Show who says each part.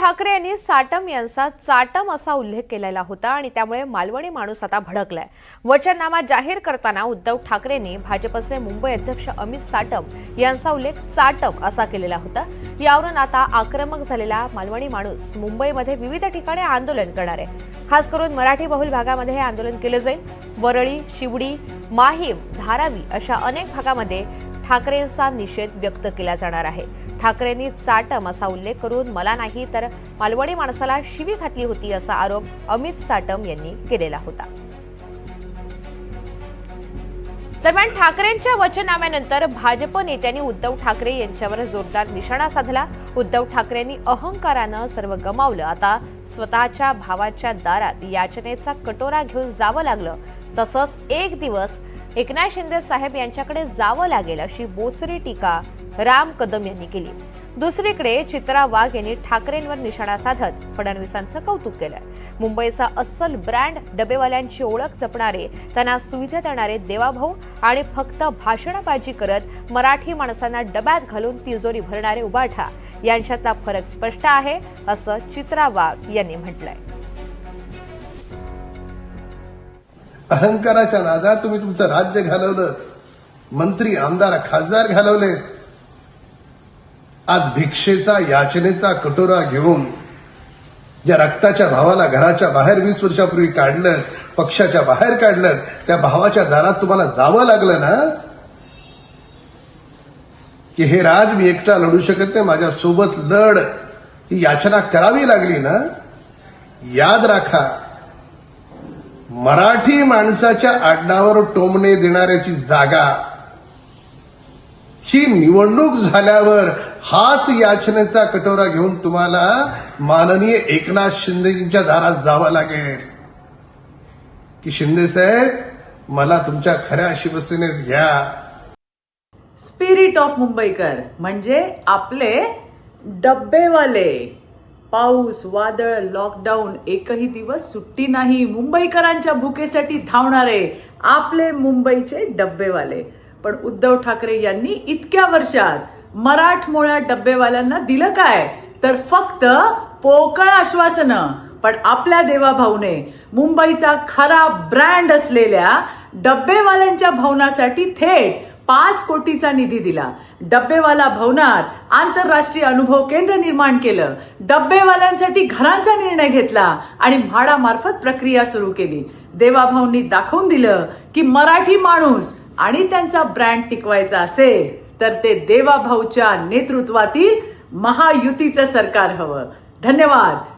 Speaker 1: ठाकरे यांनी साटम यांचा चाटम असा उल्लेख केलेला होता आणि त्यामुळे मालवणी माणूस आता भडकलाय. वचननामा जाहीर करताना उद्धव ठाकरेंनी भाजपचे मुंबई अध्यक्ष अमित साटम यांचा उल्लेख चाटम असा केलेला होता. यावरून आता आक्रमक झालेला मालवणी माणूस मुंबईमध्ये विविध ठिकाणी आंदोलन करणार आहे. खास करून मराठी बहुल भागामध्ये हे आंदोलन केलं जाईल. वरळी शिवडी माहीम धारावी अशा अनेक भागामध्ये ठाकरेंचा निषेध व्यक्त केला जाणार आहे. ठाकरेंनी चाटम असा उल्लेख करून मला नाही तर मालवणी माणसाला शिवी घातली होती असा आरोप अमित साटम यांनी केलेला होता. दरम्यान ठाकरेंच्या वचननाम्यानंतर भाजप नेत्यांनी उद्धव ठाकरे यांच्यावर जोरदार निशाणा साधला. उद्धव ठाकरेंनी अहंकारानं सर्व गमावलं. आता स्वतःच्या भावाच्या दारात याचनेचा कटोरा घेऊन जावं लागलं. तसंच एक दिवस एकनाथ शिंदे साहेब यांच्याकडे जावं लागेल अशी बोचरी टीका राम कदम यांनी केली. दुसरीकडे चित्रा वाघ यांनी ठाकरेंवर निशाणा साधत फडणवीसांचं कौतुक केलं. मुंबईचा अस्सल ब्रँड डबेवाल्यांची ओळख जपणारे त्यांना सुविधा देणारे देवाभाऊ आणि फक्त भाषणबाजी करत मराठी माणसांना डब्यात घालून तिजोरी भरणारे उबाठा यांच्यातला फरक स्पष्ट आहे असं चित्रा वाघ यांनी म्हटलंय.
Speaker 2: अहंकाराच्या नादात तुम्ही तुमचं राज्य घालवलं मंत्री आमदार खासदार घालवले आज भिक्षेचा याचनेचा कटोरा घेऊन ज्या रक्ताच्या भावाला घराच्या बाहेर वीस वर्षापूर्वी काढलं पक्षाच्या बाहेर काढलं त्या भावाच्या दारात तुम्हाला जावं लागलं ना? की हे राज मी एकटा लढू शकत नाही माझ्या सोबत लढ ही याचना करावी लागली ना? याद राखा मराठी माणसाच्या आडनावर टोमणे देणाऱ्याची जागा ही निवडणूक झाल्यावर हाच याचनेचा कटोरा घेऊन तुम्हाला माननीय एकनाथ शिंदेच्या दारात जावं लागेल. की शिंदे साहेब मला तुमच्या खऱ्या शिवसेनेत घ्या.
Speaker 3: स्पिरिट ऑफ मुंबईकर म्हणजे आपले डब्बेवाले. पाऊस वादळ लॉकडाऊन एकही दिवस सुट्टी नाही. मुंबईकरांच्या भुकेसाठी धावणारे आपले मुंबईचे डब्बेवाले. पण उद्धव ठाकरे यांनी इतक्या वर्षात मराठमोळ्या डब्बेवाल्यांना दिलं काय? तर फक्त पोकळ आश्वासनं. पण आपल्या देवाभाऊने मुंबईचा खरा ब्रँड असलेल्या डब्बेवाल्यांच्या भवनासाठी थेट पाच कोटीचा निधी दिला. डब्बेवाला भवनात आंतरराष्ट्रीय अनुभव केंद्र निर्माण केलं. डब्बेवाल्यांसाठी घरांचा निर्णय घेतला आणि म्हाडामार्फत प्रक्रिया सुरू केली. देवाभाऊंनी दाखवून दिलं की मराठी माणूस आणि त्यांचा ब्रँड टिकवायचा असेल तर ते देवाभाऊच्या नेतृत्वातील महायुतीचं सरकार हवं. धन्यवाद.